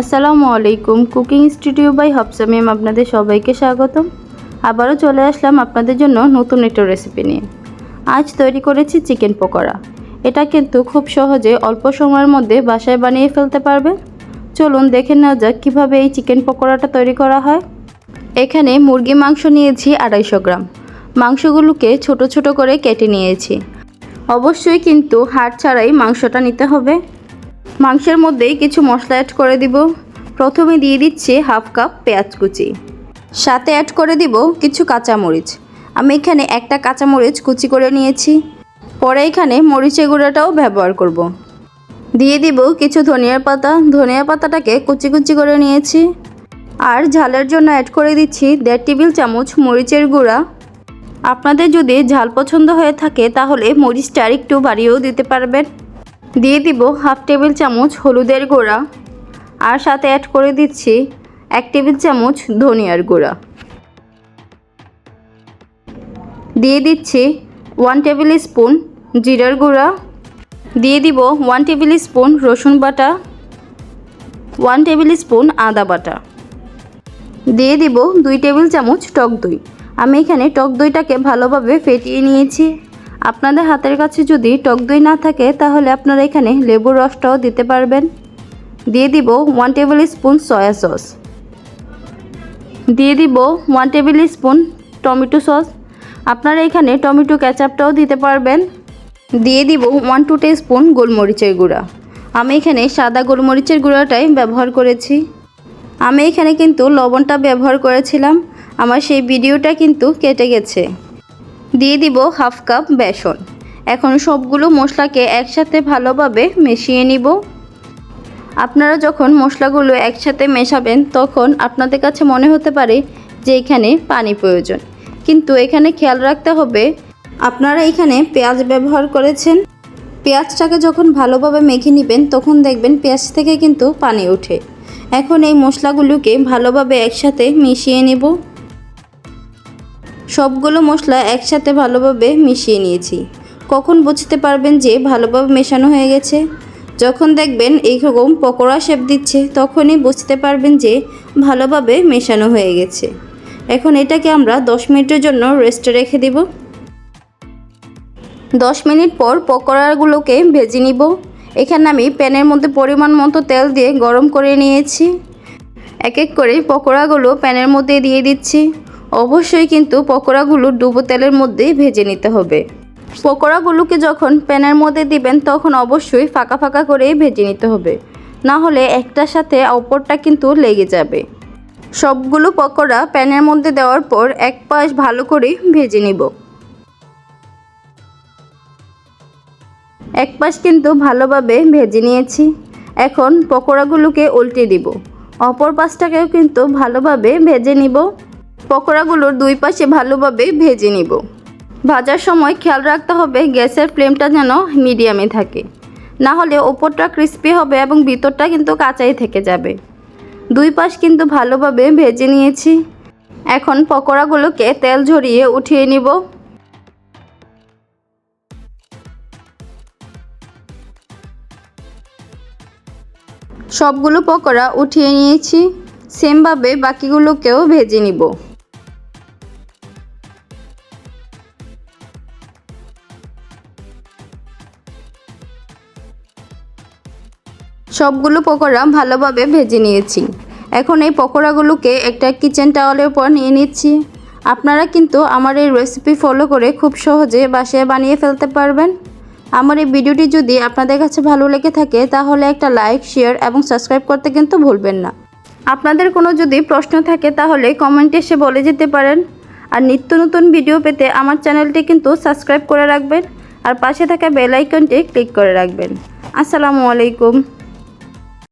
আসসালামু আলাইকুম, cooking studio by Hafsa ma'am আপনাদের সবাইকে স্বাগতম। আবারও চলে আসলাম আপনাদের জন্য নতুন একটা রেসিপি নিয়ে। আজ তৈরি করেছি চিকেন পকোড়া। এটা কিন্তু খুব সহজে অল্প সময়ের মধ্যে বাসায় বানিয়ে ফেলতে পারবেন। চলুন দেখে নেওয়া যাক কীভাবে এই চিকেন পকোড়াটা তৈরি করা হয়। এখানে মুরগি মাংস নিয়েছি আড়াইশো গ্রাম। মাংসগুলোকে ছোট ছোট করে কেটে নিয়েছি। অবশ্যই কিন্তু হাড় ছাড়াই মাংসটা নিতে হবে। মাংসের মধ্যেই কিছু মশলা অ্যাড করে দিব। প্রথমে দিয়ে দিচ্ছি হাফ কাপ পেঁয়াজ কুচি। সাথে অ্যাড করে দিব কিছু কাঁচামরিচ। আমি এখানে একটা কাঁচামরিচ কুচি করে নিয়েছি। পরে এখানে মরিচের গুঁড়োটাও ব্যবহার করব। দিয়ে দিব কিছু ধনিয়ার পাতা। ধনিয়া পাতাটাকে কুচি কুচি করে নিয়েছি। আর ঝালের জন্য অ্যাড করে দিচ্ছি দেড় টেবিল চামচ মরিচের গুঁড়া। আপনাদের যদি ঝাল পছন্দ হয়ে থাকে তাহলে মরিচটা একটু বাড়িয়েও দিতে পারবেন। দিয়ে দিব হাফ টেবিল চামচ হলুদের গুঁড়া আর সাথে অ্যাড করে দিচ্ছি এক টেবিল চামচ ধনিয়ার গুঁড়া। দিয়ে দিচ্ছি ওয়ান টেবিল স্পুন জিরার গুঁড়া। দিয়ে দিব ওয়ান টেবিল স্পুন রসুন বাটা ওয়ান টেবিল স্পুন আদা বাটা। দিয়ে দিব দুই টেবিল চামচ টক দই। আমি এখানে টক দইটাকে ভালোভাবে ফেটিয়ে নিয়েছি। আপনাদের হাতের কাছে যদি টক দই না থাকে, তাহলে আপনারা এখানে লেবুর রসটাও দিতে পারবেন। দিয়ে দিব one tablespoon soya sauce দিয়ে দিব one tablespoon tomato sauce আপনারা এখানে টমেটো ক্যাচাপটাও দিতে পারবেন। দিয়ে দিব ওয়ান টু স্পুন গোলমরিচের গুঁড়া। আমি এখানে সাদা গোলমরিচের গুঁড়াটাই ব্যবহার করেছি। আমি এখানে কিন্তু লবণটা ব্যবহার করেছিলাম। আমার সেই ভিডিওটা কিন্তু কেটে গেছে। দিয়ে দিব হাফ কাপ বেসন। এখন সবগুলো মশলাকে একসাথে ভালোভাবে মিশিয়ে নিব। আপনারা যখন মশলাগুলো একসাথে মেশাবেন, তখন আপনাদের কাছে মনে হতে পারে যে এখানে পানি প্রয়োজন। কিন্তু এখানে খেয়াল রাখতে হবে, আপনারা এখানে পেঁয়াজ ব্যবহার করেছেন। পেঁয়াজটাকে যখন ভালোভাবে মেখে নেবেন, তখন দেখবেন পেঁয়াজ থেকে কিন্তু পানি ওঠে। এখন এই মশলাগুলোকে ভালোভাবে একসাথে মিশিয়ে নেব। সবগুলো মশলা একসাথে ভালোভাবে মিশিয়ে নিয়েছি। কখন বুঝতে পারবেন যে ভালোভাবে মেশানো হয়ে গেছে? যখন দেখবেন এইরকম পকোড়া শেপ দিচ্ছে, তখনই বুঝতে পারবেন যে ভালোভাবে মেশানো হয়ে গেছে। এখন এটাকে আমরা দশ মিনিটের জন্য রেস্টে রেখে দিব। দশ মিনিট পর পকোড়াগুলোকে ভেজে নিব। এখানে আমি প্যানের মধ্যে পরিমাণ মতো তেল দিয়ে গরম করে নিয়েছি। এক এক করে পকোড়াগুলো প্যানের মধ্যে দিয়ে দিচ্ছি। অবশ্যই কিন্তু পকোড়াগুলো ডুবো তেলের মধ্যেই ভেজে নিতে হবে। পকোড়াগুলোকে যখন প্যানের মধ্যে দিবেন, তখন অবশ্যই ফাঁকা ফাঁকা করেই ভেজে নিতে হবে। না হলে একটার সাথে অপরটা কিন্তু লেগে যাবে। সবগুলো পকোড়া প্যানের মধ্যে দেওয়ার পর এক পাশ ভালো করে ভেজে নিব। এক পাশ কিন্তু ভালোভাবে ভেজে নিয়েছি। এখন পকোড়াগুলোকে উল্টে দিব। অপর পাশটাকেও কিন্তু ভালোভাবে ভেজে নিব। পকোড়াগুলোর দুই পাশে ভালোভাবে ভেজে নিব। ভাজার সময় খেয়াল রাখতে হবে গ্যাসের ফ্লেমটা যেন মিডিয়ামে থাকে। না হলে ওপরটা ক্রিস্পি হবে এবং ভিতরটা কিন্তু কাঁচাই থেকে যাবে। দুই পাশ কিন্তু ভালোভাবে ভেজে নিয়েছি। এখন পকোড়াগুলোকে তেল ঝরিয়ে উঠিয়ে নিব। সবগুলো পকোড়া উঠিয়ে নিয়েছি। সেমভাবে বাকিগুলোকেও ভেজে নিব। সবগুলো পকোড়া ভালোভাবে ভেজে নিয়েছি। এখন এই পকোড়াগুলোকে একটা কিচেন টাওয়ালের উপর নিয়ে নিচ্ছি। আপনারা কিন্তু আমার এই রেসিপি ফলো করে খুব সহজে বাসায় বানিয়ে ফেলতে পারবেন। আমার এই ভিডিওটি যদি আপনাদের কাছে ভালো লেগে থাকে, তাহলে একটা লাইক শেয়ার এবং সাবস্ক্রাইব করতে কিন্তু ভুলবেন না। আপনাদের কোনো যদি প্রশ্ন থাকে, তাহলে কমেন্টে এসে বলে যেতে পারেন। আর নিত্য নতুন ভিডিও পেতে আমার চ্যানেলটি কিন্তু সাবস্ক্রাইব করে রাখবেন। আর পাশে থাকা বেল আইকনটি ক্লিক করে রাখবেন। আসসালামু আলাইকুম।